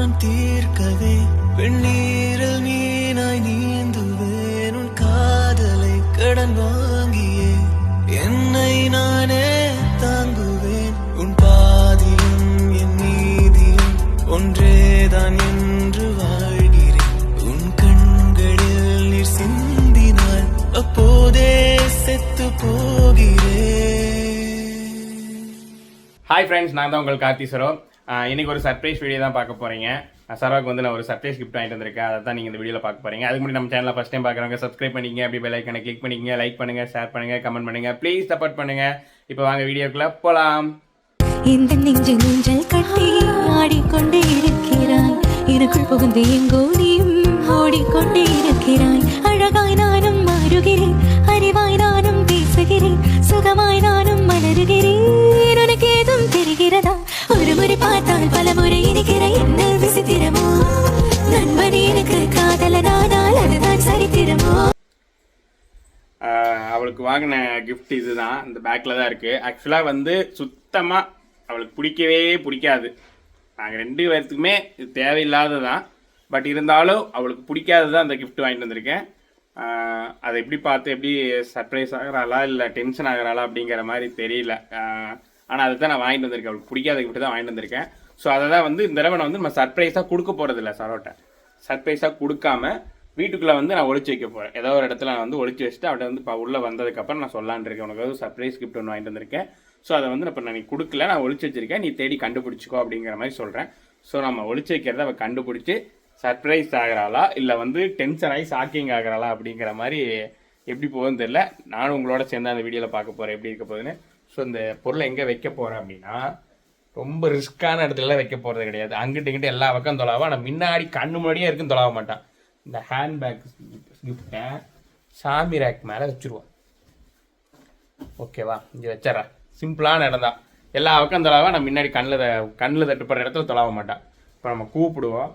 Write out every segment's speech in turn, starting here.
நான் தீர்க்கவே வெந்நீரில் நீனாய் நீந்துவேன். உன் காதலை கடன் வாங்கியே என்னை நானே தாங்குவேன். உன் பாதியும் என் நீதியும் ஒன்றேதான் என்று வாழ்கிறேன். உன் கண்களில் நீர் சிந்தினால் அப்போதே செத்து போ ஹாய் ஃப்ரெண்ட்ஸ் நான் தான் உங்கள் கார்த்தீஸ்வரம் ஆஹ் இன்னைக்கு ஒரு சர்ப்ரைஸ் வீடியோ தான் பார்க்க போறீங்க. சரவாக்கு வந்து நான் ஒரு சர்ப்ரைஸ் கிஃப்ட் வாங்கிட்டு வந்திருக்கேன். அதை தான் நீங்கள் இந்த வீடியோவில் பார்க்க போறீங்க. அதுக்கு முன்னாடி நம்ம சேனலில் ஃபஸ்ட் டைம் பார்க்குறவங்க சப்ஸ்கிரைப் பண்ணிக்கங்க. அப்படி பெல் ஐக்கனை கிளிக் பண்ணிக்கங்க. லைக் பண்ணுங்க ஷேர் பண்ணுங்க கமெண்ட் பண்ணுங்க. ப்ளீஸ் சப்போர்ட் பண்ணுங்க. இப்போ வாங்க வீடியோக்குள்ள போகலாம் இந்த நெஞ்சு நெஞ்சல் கட்டி ஆடிக்கொண்டே இருக்கிறாய். எனக்குள் புகுந்து எங்கோ நீயும் ஓடிக்கொண்டே இருக்கிறாய். அழகாய் நானும் மாறுகிறேன் அறிவாய் நானும் பேசுகிறேன். சுகமாய் நானும் மலருகிறேன். உனக்கு ஏதும் தெரிகிறதா? ஒரு முறை பார்த்தால் பல முறை இணைக்கிற என்ன விசித்திரமோ? நண்பன் எனக்கு காதலனானால் அதுதான் சரித்திரமோ? அவளுக்கு வாங்கின கிஃப்ட் இதுதான். இந்த பேக்கில் தான் இருக்குது ஆக்சுவலாக வந்து சுத்தமாக அவளுக்கு பிடிக்கவே பிடிக்காது. நாங்கள் ரெண்டு பேர்த்துக்குமே இது தேவையில்லாதது. தான் பட் இருந்தாலும் அவளுக்கு பிடிக்காதது தான் அந்த கிஃப்ட் வாங்கிட்டு வந்திருக்கேன். அதை எப்படி பார்த்து எப்படி சர்ப்ரைஸ் ஆகிறாளா இல்லை டென்ஷன் ஆகிறாளா அப்படிங்கிற மாதிரி தெரியல. ஆனால் அதை தான் நான் வாங்கிட்டு வந்திருக்கேன். அவளுக்கு பிடிக்காத கிட்ட தான் வாங்கிட்டு வந்திருக்கேன். ஸோ அதை தான் வந்து இந்த தடவை நான் வந்து நம்ம சர்ப்ரைஸாக கொடுக்க போகிறதில்ல சரோட்டை. சர்ப்ரைஸாக கொடுக்காம வீட்டுக்குள்ளே வந்து நான் ஒழிச்சு வைக்க போகிறேன் ஏதோ ஒரு இடத்துல நான் வந்து ஒழிச்சு வச்சுட்டு அவட்ட வந்து இப்போ உள்ளே வந்ததுக்கப்புறம் நான் சொல்லான் இருக்கேன். உனக்கு வந்து சர்ப்ரைஸ் கிஃப்ட் ஒன்று வாங்கிட்டு வந்திருக்கேன். ஸோ அதை வந்து இப்போ நான் நீ கொடுக்கல. நான் ஒழிச்சு வச்சிருக்கேன். நீ தேடி கண்டுபிடிச்சிக்கோ அப்படிங்கிற மாதிரி சொல்கிறேன் ஸோ நம்ம ஒழிச்சு வைக்கிறத அவள் கண்டுபிடிச்சி சர்ப்ரைஸ் ஆகிறாளா? இல்லை வந்து டென்ஷன் ஆகி ஷாக்கிங் ஆகிறாளா அப்படிங்கிற மாதிரி எப்படி போகுதுன்னு தெரியல. நானும் உங்களோட சேர்ந்து அந்த வீடியோவில் பார்க்க போகிறேன் எப்படி இருக்க போகுதுன்னு. ஸோ இந்த பொருளை எங்கே வைக்க போகிறேன் அப்படின்னா ரொம்ப ரிஸ்க்கான இடத்துலலாம் வைக்க போகிறது கிடையாது. அங்கிட்டு இங்கிட்டு எல்லா பக்கம் தொலாவும் ஆனால் முன்னாடி கண்ணு முன்னாடியே இருக்கும் தொலாவ மாட்டான். இந்த ஹேண்ட்பேக் கிஃப்ட்டை சாமி ரேக் மேலே வச்சுருவான் ஓகேவா? இங்கே வச்சிட்றா சிம்பிளான இடம் தான். எல்லா பக்கம் தொலாவா நான் முன்னாடி கண்ணில் கண்ணில் தட்டுப்படுற இடத்துல தொலாவ மாட்டான். இப்போ நம்ம கூப்பிடுவோம்.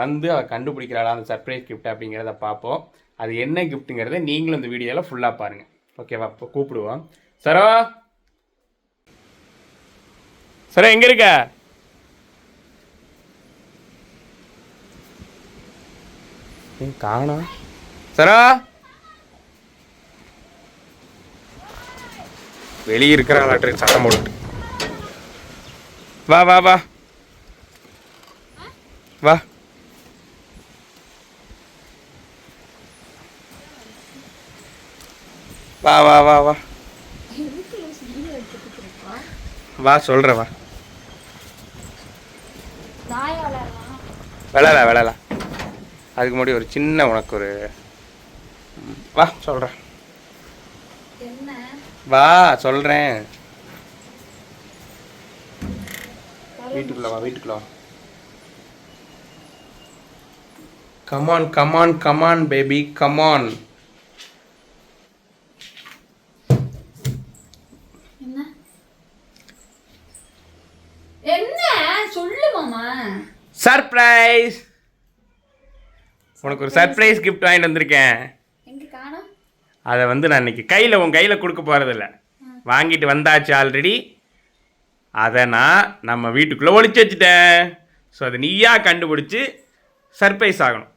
வந்து அவள் கண்டுபிடிக்கிறாளா அந்த சர்ப்ரைஸ் கிஃப்ட் அப்படிங்கிறத பார்ப்போம். அது என்ன கிஃப்ட்டுங்கிறத நீங்களும் இந்த வீடியோவில் ஃபுல்லாக பாருங்கள் ஓகேவா? இப்போ கூப்பிடுவோம். சரோ சரோ எங்கே இருக்க? காணோம். சரோ? வெளியே இருக்கிறாளாட்டு சத்தம் போட்டு வா வா வா. வா. வா வா வா வா. வா சொல்ற வா. விளாட விளாட அதுக்கு முன்னாடி ஒரு சின்ன உனக்கு ஒரு வா சொல்கிறேன் வா சொல்கிறேன் வீட்டுக்குள்ள வா வீட்டுக்குள்ள வா. Come on come on come on baby come on என்ன சொல்லு மாமா சர்ப்ரைஸ் உனக்கு ஒரு சர்ப்ரைஸ் கிஃப்ட் வாங்கிட்டு வந்திருக்கேன். அதை வந்து நான் இன்னைக்கு கையில் உன் கையில் கொடுக்க போகிறதில்ல வாங்கிட்டு வந்தாச்சு ஆல்ரெடி அதை நான் நம்ம வீட்டுக்குள்ளே ஒளிச்சு வச்சுட்டேன். ஸோ அதை நீயா கண்டுபிடிச்சி சர்ப்ரைஸ் ஆகணும்.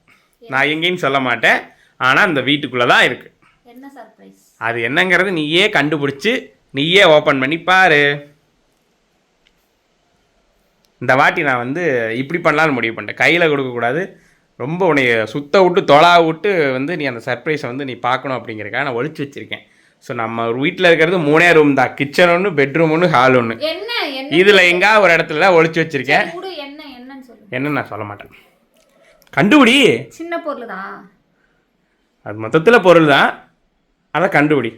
நான் எங்கேயும் சொல்ல மாட்டேன். ஆனால் அந்த வீட்டுக்குள்ளே தான் இருக்குது என்ன சர்ப்ரைஸ் அது என்னங்கிறது நீயே கண்டுபிடிச்சி நீயே ஓப்பன் பண்ணி பாரு. இந்த வாட்டி நான் வந்து இப்படி பண்ணலாம்னு முடிவு பண்ணிட்டேன். கையில் கொடுக்கக்கூடாது ரொம்ப உன்னை சுத்த விட்டு தொலா விட்டு வந்து நீ அந்த சர்ப்ரைஸை வந்து நீ பார்க்கணும் அப்படிங்கிறக்காக நான் ஒழிச்சு வச்சிருக்கேன். ஸோ நம்ம வீட்டில் இருக்கிறது மூணே ரூம் தான். கிச்சன் ஒன்று பெட்ரூம் ஒன்று ஹால் ஒன்று இதில் எங்கா ஒரு இடத்துல ஒழிச்சு வச்சிருக்கேன். என்ன நான் சொல்ல மாட்டேன். கண்டுபிடி. சின்ன பொருள் தான். அது மொத்தத்தில் பொருள் தான். அதை கண்டுபிடி.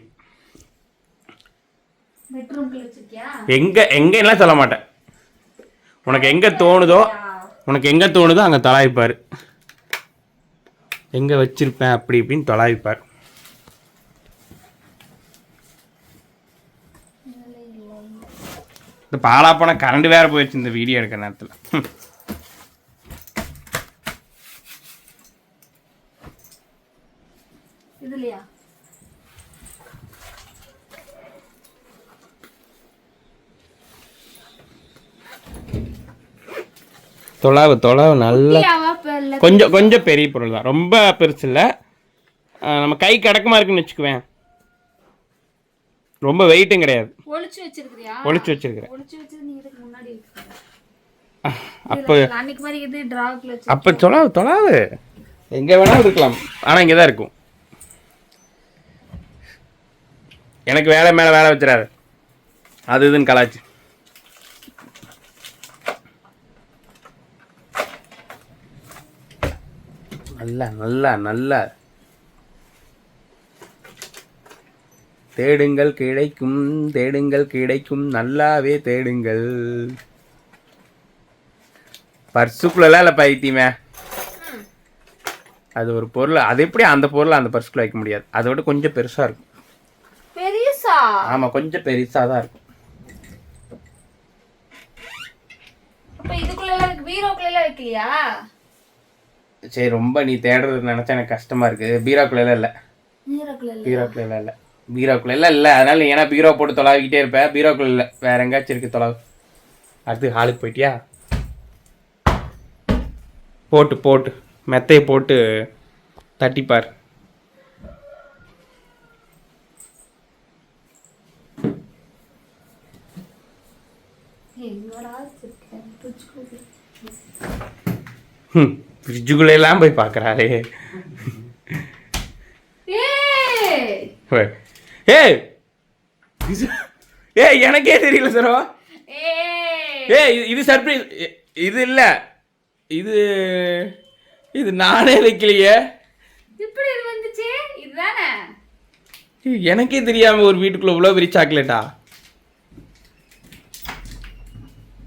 வச்சிருக்கியா? எங்கே எங்கேலாம் சொல்ல மாட்டேன். உனக்கு எங்கே தோணுதோ உனக்கு எங்கே தோணுதோ அங்கே தொலாய்ப்பார் எங்கே வச்சுருப்பேன் அப்படி இப்படின்னு தொலாய்ப்பார் இந்த பாலாப்பான கரண்ட் வேறு போயிடுச்சு இந்த வீடியோ எடுக்கிற நேரத்தில். இதுலையா? தொலாவு தொலாவு நல்லா கொஞ்சம் கொஞ்சம் பெரிய பொருள் தான். ரொம்ப பெருசு இல்லை. நம்ம கை கடக்கமா இருக்குன்னு வச்சுக்குவேன். ரொம்ப வெயிட்டும் கிடையாது. ஒளிச்சு வச்சிருக்கியா ஒளிச்சு வச்சிருக்கிறேன். அப்போ அப்போ தொலாவு தொலாவு. எங்கே வேணாலும் இருக்கலாம். ஆனால் இங்கே தான் இருக்கும். எனக்கு வேலை மேலே வேலை வச்சிடாது. அது இதுன்னு கலாச்சு நல்லா நல்லா நல்லா. தேடுங்கள் கிடைக்கும் தேடுங்கள் கிடைக்கும். நல்லாவே தேடுங்கள். பர்சுக்குள்ளலாம் இல்லை பைத்தியமே அது ஒரு பொருள். அது எப்படி அந்த பொருளை அந்த பர்சுக்குள்ள வைக்க முடியாது. அதை விட கொஞ்சம் பெருசாக இருக்கும். பெரியசா ஆமாம் கொஞ்சம் பெருசாக தான் இருக்கும். இதுக்குள்ள இருக்கு பீரோக்குள்ள வைக்கலையா? சரி ரொம்ப நீ தேடுறது நினச்சா எனக்கு கஷ்டமாக இருக்குது பீரோக்குள்ளெல்லாம் இல்லை. பீரோக்குள்ள இல்ல. இல்லை. பீரோக்குள்ளெல்லாம் இல்லை. அதனால நீ ஏன்னா பீரோ போட்டு தொலாவிக்கிட்டே இருப்ப? பீரோக்குள்ள இல்லை. வேற எங்கேயாச்சும் இருக்கு தொலாவு. அடுத்து ஹாலுக்கு போயிட்டியா? போட்டு போட்டு. மெத்தையை போட்டு தட்டிப்பார். எங்கடா வச்சிருக்கேன் ஃப்ரிட்ஜுக்குள்ளெல்லாம் போய் பார்க்குறாரே ஏய்! ஏய் எனக்கே தெரியல ஏய்! ஏய் இது- சர்ப்ரைஸ் இது இல்லை. இது இது நானே வைக்கலையே. இப்படி இது வந்துச்சு? இதுதானே? இது எனக்கே தெரியாம ஒரு வீட்டுக்குள்ள இவ்வளோ பெரிய சாக்லேட்டா?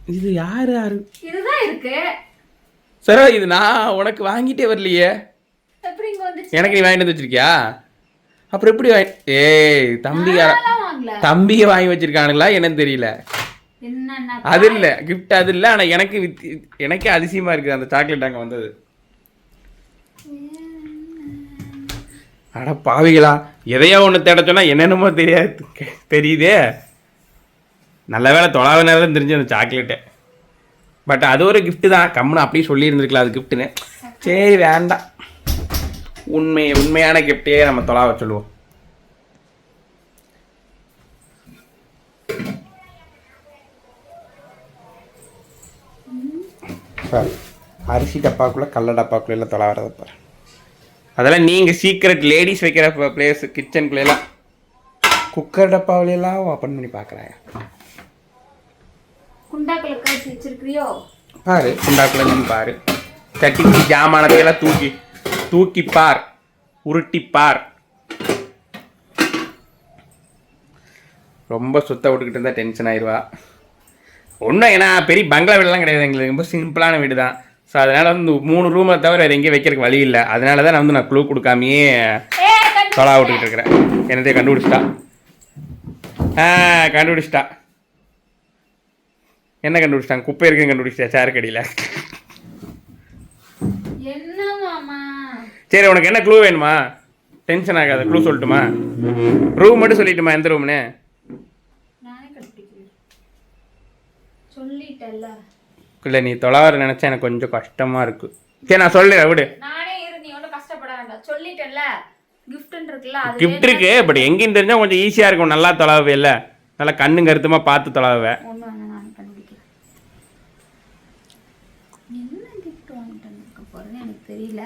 இது யாரு யாரு? இதுதான் இருக்கு. சரோ இது நான் உனக்கு வாங்கிட்டே வரலையே. எனக்கு நீ வாங்கிட்டு வந்து வச்சிருக்கியா? அப்புறம் எப்படி வாங்கி ஏய் தம்பிக்கார தம்பியை வாங்கி வச்சிருக்கானுங்களா? என்னன்னு தெரியல. அது இல்லை கிஃப்ட் அது இல்லை ஆனால் எனக்கு வித்- எனக்கே அதிசயமா இருக்குது அந்த சாக்லேட் அங்கே வந்தது. அட பாவிகளா எதையோ ஒன்று தேட சொன்னா என்னென்னமோ தெரியாது தெரியுதே. நல்ல வேலை தொலாவ நேரம் தெரிஞ்சு அந்த சாக்லேட்டு பட் அது ஒரு gift தான். கம்முன்னு அப்படியே சொல்லியிருந்துருக்கலாம் அது கிஃப்ட்டுன்னு சரி வேண்டாம். உண்மை உண்மையான கிஃப்டே நம்ம தொலாவ சொல்லுவோம் பாரு அரிசி டப்பாக்குள்ளே கடல டப்பாக்குள்ள எல்லாம் தொலாவறத பாரு. அதெல்லாம் நீங்கள் சீக்ரெட் லேடிஸ் வைக்கிற பிளேஸ் கிச்சனுக்குள்ளெல்லாம் குக்கர் டப்பாவிலெல்லாம் ஓப்பன் பண்ணி பார்க்குறாங்க குண்டாக்கள் காய்ச்சி வச்சிருக்கிறியோ? பாரு குண்டாக்குள்ள நீ பாரு. தட்டி குட்டி ஜாமானத்தையெல்லாம் தூக்கி தூக்கி பார் உருட்டி பார் ரொம்ப சுத்த விட்டுக்கிட்டு இருந்தால் டென்ஷன் ஆயிடுவா ஒன்றும் ஏன்னா பெரிய பங்களா வீடெல்லாம் கிடையாது எங்களுக்கு. ரொம்ப சிம்பிளான வீடு தான் ஸோ அதனால் வந்து மூணு ரூமை தவிர வேறு எங்கேயும் வைக்கிறதுக்கு வழி இல்லை. அதனால தான் நான் வந்து நான் க்ளூ கொடுக்காமையே தொலா விட்டுக்கிட்டு இருக்கிறேன். என்னத்தையும் கண்டுபிடிச்சிட்டா. ஆ கண்டுபிடிச்சிட்டா. என்ன கண்டுபிடிச்சிட்டாங்க? குப்பை இருக்குன்னு கண்டுபிடிச்சிட்டா சேர் கடியில் என்ன மாமா? சரி உனக்கு என்ன க்ளூ வேணுமா? டென்ஷன் ஆகாத க்ளூ சொல்லட்டுமா? ரூம் மட்டும் சொல்லிட்டுமா எந்த ரூம்னு இல்லை நீ தொலாவர நினச்சா எனக்கு கொஞ்சம் கஷ்டமாக இருக்குது சரி நான் சொல்லிடுறேன் விடு. கிஃப்ட் இருக்கு பட் எங்கேயும் தெரிஞ்சால் கொஞ்சம் ஈஸியாக இருக்கும். நல்லா தொலாவே இல்லை. நல்லா கண்ணு கருத்துமாக பார்த்து தொலாவேன் ஒன்று வேணா நான் கண்டுபிடிக்கிறேன் என்ன கிஃப்ட் வாங்கிட்டு வந்திருக்க போறேன்னு எனக்கு தெரியல.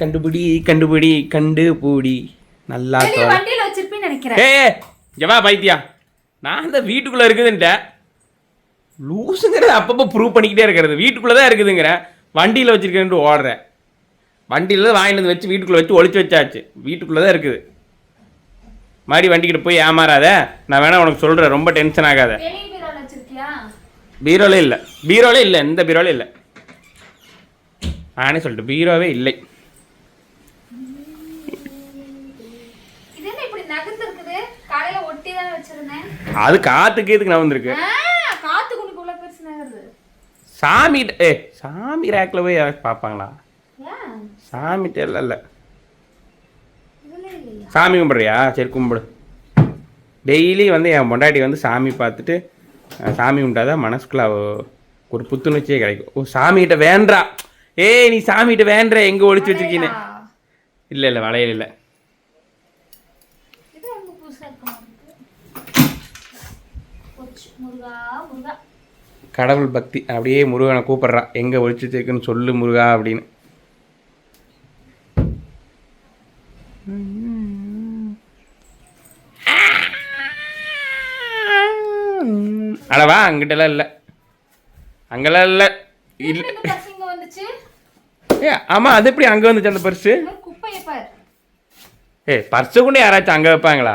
கண்டுபிடி கண்டுபிடி கண்டுபிடி. நல்லா வெளிய தொலை. வண்டியில வச்சிருப்பேன்னு நினைக்கிறேன். ஏ ஜவா பைத்தியா நான் இந்த வீட்டுக்குள்ளே இருக்குதுன்ட்டேன் லூஸுங்கிறது அப்பப்போ ப்ரூவ் பண்ணிக்கிட்டே இருக்கிறது. வீட்டுக்குள்ளே தான் இருக்குதுங்கிற. வண்டியில் வச்சிருக்கேன்ட்டு ஓடுறேன். வண்டியில் தான் வாங்கிட்டு வந்து வச்சு வீட்டுக்குள்ளே வச்சு ஒளிச்சு வச்சாச்சு. வீட்டுக்குள்ளே தான் இருக்குது. மாதிரி வண்டிக்கிட்ட போய் ஏமாறாத. நான் வேணா உனக்கு சொல்கிறேன் ரொம்ப டென்ஷன் ஆகாத. பீரோல இல்லை. பீரோலே இல்லை எந்த பீரோலே இல்லை. நானே சொல்லிட்டு பீரோவே இல்லை. அது காற்றுக்கு எதுக்கு நான் வந்திருக்கு சாமி ஏ சாமி ரேக்கில் போய் பார்ப்பாங்களா? சாமிகிட்ட இல்லை. இல்லை சாமி கும்பிட்றியா? சரி கும்பிடு. டெய்லி வந்து என் பொண்டாட்டி வந்து சாமி பார்த்துட்டு சாமி கும்பிட்டாதான் மனசுக்குள்ள ஒரு புத்துணர்ச்சியே கிடைக்கும். ஓ சாமிகிட்ட வேண்டா ஏய் நீ சாமிகிட்ட வேண்ட எங்கே ஒழிச்சு வச்சிருக்கீன்னு. இல்லை இல்லை வளையல் இல்லை. கடவுள் பக்தி. அப்படியே முருகனை கூப்பிடுறா. எங்கே ஒழிச்சு வச்சிருக்குன்னு சொல்லு முருகா அப்படின்னு. அடவா அங்கிட்டலாம் இல்லை. அங்கெல்லாம் இல்லை. இல்லை. ஏ ஆமாம் அது எப்படி அங்கே வந்துச்சு அந்த பர்ஸு? ஏ பர்ஸு கூட யாராச்சும் அங்கே வைப்பாங்களா?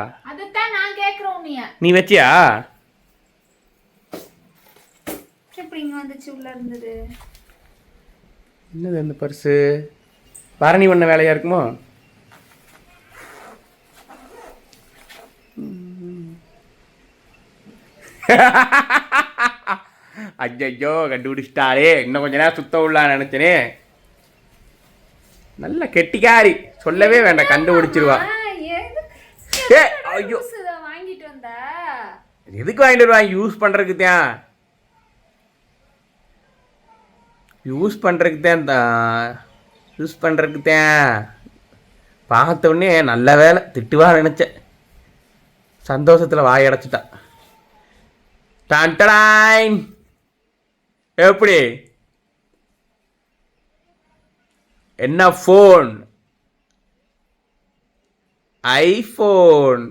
நீ. வச்சியா? என்னது அந்த பர்ஸு? பரணி பண்ண வேலையா இருக்குமோ? ஐயோ கண்டுபிடிச்சிட்டாரே இன்னும் கொஞ்ச நேரம் சுத்த உள்ளான்னு நினைச்சனே நல்ல கெட்டிக்காரி சொல்லவே வேண்டாம் கண்டுபிடிச்சிருவா ஏ ஐயோ வாங்கிட்டு வந்த எதுக்கு வாங்கிட்டு வருவாங்க யூஸ் பண்ணுறதுக்கு தான் யூஸ் பண்ணுறதுக்கு தான் யூஸ் பண்ணுறதுக்கு தான் பார்த்த உடனே நல்ல வேலை திட்டுவா நினச்சேன் சந்தோஷத்தில் வாய் அடைச்சிட்டா டன்டடாயின் எப்படி? என்ன ஃபோன் ஐஃபோன்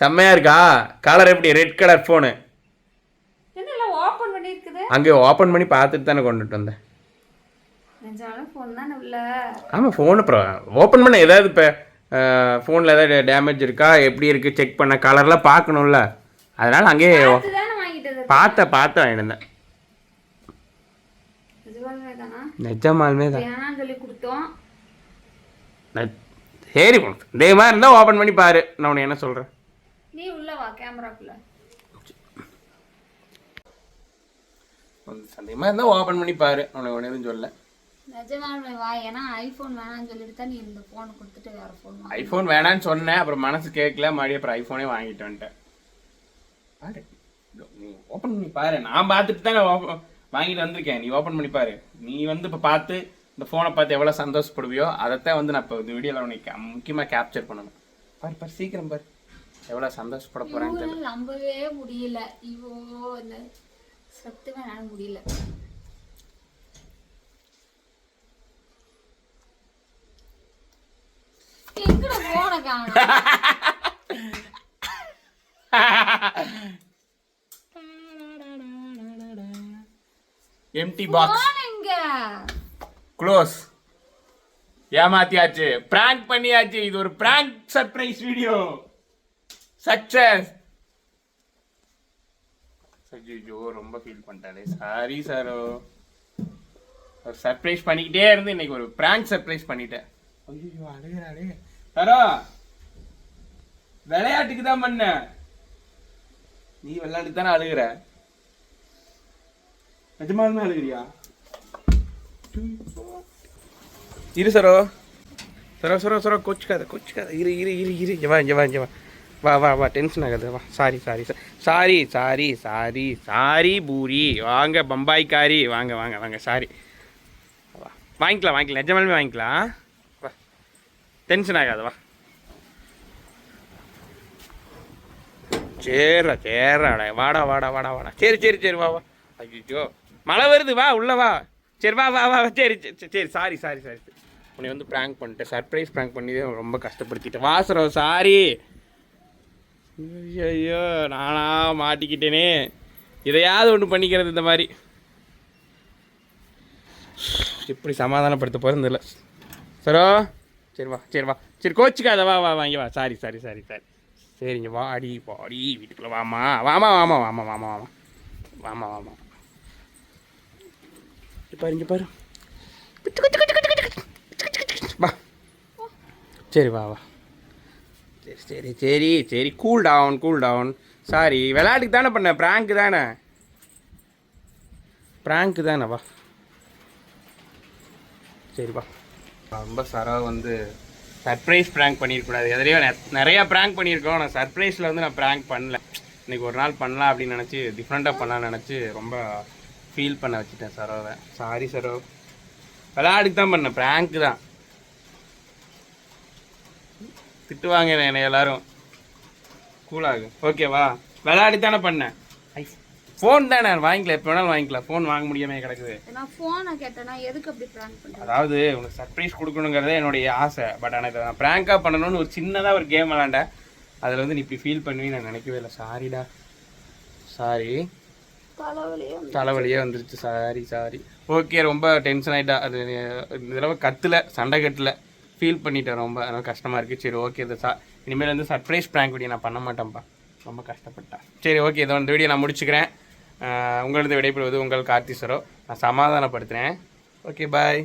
செம்மையா இருக்கா? கலர் எப்படி? ரெட் கலர் ஃபோனு அங்கே ஓப்பன் பண்ணி பார்த்துட்டு தானே கொண்டுட்டு வந்தேன். ஆமாம் ஃபோன் அப்புறம் ஓப்பன் பண்ண ஏதாவது இப்போ ஃபோனில் ஏதாவது டேமேஜ் இருக்கா? எப்படி இருக்குது செக் பண்ண கலர்லாம் பார்க்கணும்ல. அதனால் அங்கேயே பார்த்த பார்த்து வாங்கியிருந்தேன் நிஜமாலுமே தானா? வேணாம்னு சொல்லி கொடுத்தோம். சரி. இதே மாதிரி இருந்தால் ஓப்பன் பண்ணி பாரு. நான் உனக்கு என்ன சொல்கிறேன் நீ உள்ள வா கேமராக்குள்ள சந்தேகமாக இருந்தால் ஓப்பன் பண்ணி பாரு. உனக்கு ஒன்று எதுவும் சொல்ல நிஜமாலுமே வா. ஏன்னா ஐபோன் வேணாம்னு சொல்லிட்டு தான் நீ இந்த போன் கொடுத்துட்டு வேற போன் வாங்க ஐஃபோன் வேணான்னு சொன்னேன். அப்புறம் மனசு கேட்கல. மறுபடியும் அப்புறம் ஐஃபோனே வாங்கிட்டு வந்துட்டேன். பாரு. நீ ஓப்பன் பண்ணி பாரு. நான் பார்த்துட்டு தான் வாங்கிட்டு வந்திருக்கேன். நீ ஓப்பன் பண்ணி பாரு. நீ வந்து இப்போ பார்த்து இந்த ஃபோனை பார்த்து எவ்வளோ சந்தோஷப்படுவியோ அதைத்தான் வந்து நான் இப்போ இந்த வீடியோவில் உனக்கு முக்கியமாக கேப்சர் பண்ணணும். பாரு பாரு சீக்கிரம் பாரு. எவ்வளோ சந்தோஷப்பட போகிறேன்னு தெரியல. நம்பவே முடியல. இந்த சத்துவே என்னால முடியல. எங்கட போன காணும்? எம்டி பாக்ஸ் க்ளோஸ் ஏமாத்தியாச்சு. பிராங்க் பண்ணியாச்சு. இது ஒரு பிராங்க் சர்ப்ரைஸ் வீடியோ சக்சஸ் ஐயோ ரொம்ப ஃபீல் பண்ணிட்டாலே. சாரி சாரோ ஒரு சர்ப்ரைஸ் பண்ணிக்கிட்டே இருந்து இன்னைக்கு ஒரு பிராங்க் சர்ப்ரைஸ் பண்ணிட்டேன். ஐயோ அழுகிறாளே. சாரோ விளையாட்டுக்கு தான் பண்ண நீ விளையாட்டுக்கு தானே அழுகிற? நிஜமாலுமே அழுகிறியா? இரு சரோ. சரோ சரோ சரோ கொச்சுக்காத கொச்சுக்காத. இரு இரு இரு இரு. இங்க வா இங்க வா வா. வா வா வா டென்ஷன் ஆகாது வா. Sorry sorry sorry sorry sorry sorry puri. வாங்க பம்பாய்க்காரி. வாங்க வாங்க வாங்க சாரி வா. வாங்கிக்கலாம் வாங்கிக்கலாம். நிஜமாலுமே வாங்கிக்கலாம் வா. டென்ஷன் ஆகாது வா. சரிடா சரிடா வாடா வாடா வாடா வாடா. சரி சரி சரி வா வா. ஐயோ மழை வருது வா உள்ள வா. சரி வா வா வா சரி சரி சரி சாரி சாரி சாரி உன்னை வந்து ப்ராங்க் பண்ணிட்டேன். சர்ப்ரைஸ் ப்ராங்க் பண்ணி ரொம்ப கஷ்டப்படுத்திட்டேன். வாசரம் சாரி ஐயோ நானா மாட்டிக்கிட்டேனே. இதையாவது ஒன்று பண்ணிக்கிறது இந்த மாதிரி. எப்படி சமாதானப்படுத்த போகிறது இல்லை சரோ. சரி வா சரி வா. சரி கோச்சிக்காத. வா வா வாங்கி வா. சாரி சாரி சாரி சாரி சரிங்க வாடி வாடி வீட்டுக்குள்ளே வாமா வாமா வாமா வாமா வாமா வாமா வாமா வாமா பாரு இங்கே பாரு. வா. சரி வா வா. சரி சரி சரி சரி. Cool down cool down sorry விளையாட்டுக்கு தானே பண்ண? ப்ராங்க் தானே? ப்ராங்க் தானே வா. சரி வா. ரொம்ப சரா வந்து சர்ப்ரைஸ் ப்ராங்க் பண்ணியிருக்கூடாது எதிரையோ நெ- ப்ராங்க் பண்ணியிருக்கோம் நான் சர்ப்ரைஸில் வந்து நான் ப்ராங்க் பண்ணல. இன்னைக்கு ஒரு நாள் பண்ணலாம் அப்படின்னு நினச்சி டிஃப்ரெண்ட்டாக பண்ணலாம்னு நினச்சி ரொம்ப ஃபீல் பண்ண வச்சுட்டேன் சரோவை சாரி சரோ விளையாடுக்கு தான் பண்ணேன். ப்ராங்க் தான். திட்டுவாங்க என்னை எல்லாரும். கூலாகு ஓகேவா விளையாடி தானே பண்ணேன். ஃபோன் தானே வாங்கிக்கல. எப்போ வேணாலும் வாங்கிக்கலாம் ஃபோன் வாங்க முடியாம கிடக்குது? நான் போனை கேட்டேனா எதுக்கு அப்படி பிராங்க் பண்ற அதாவது உனக்கு சர்ப்ரைஸ் கொடுக்கணுங்கிறதே என்னுடைய ஆசை. பட் ஆனால் இதை நான் ப்ராங்காக பண்ணணும்னு ஒரு சின்னதாக ஒரு கேம் விளாண்டேன் அதில் வந்து நீ இப்படி ஃபீல் பண்ணுவீன்னு நான் நினைக்கவே இல்லை. சாரிடா சாரி தலைவலியே வந்துருச்சு. சாரி சாரி ஓகே ரொம்ப டென்ஷன் ஆகிட்டா அது இந்த தடவை கத்துல சண்டை கட்டல. ஃபீல் பண்ணிட்டேன் ரொம்ப. அதனால கஷ்டமாக இருக்குது சரி ஓகே இது சா இனிமேல் வந்து சர்ப்ரைஸ் ப்ராங்க் வீடியோ நான் பண்ண மாட்டேன்ப்பா ரொம்ப கஷ்டப்பட்டேன் சரி ஓகே இதை இந்த வீடியோ நான் முடிச்சுக்கிறேன். உங்களது விடைபெறுவது உங்கள் கார்த்தீஸ்வரோ நான் சமாதானப்படுத்துகிறேன் ஓகே பாய்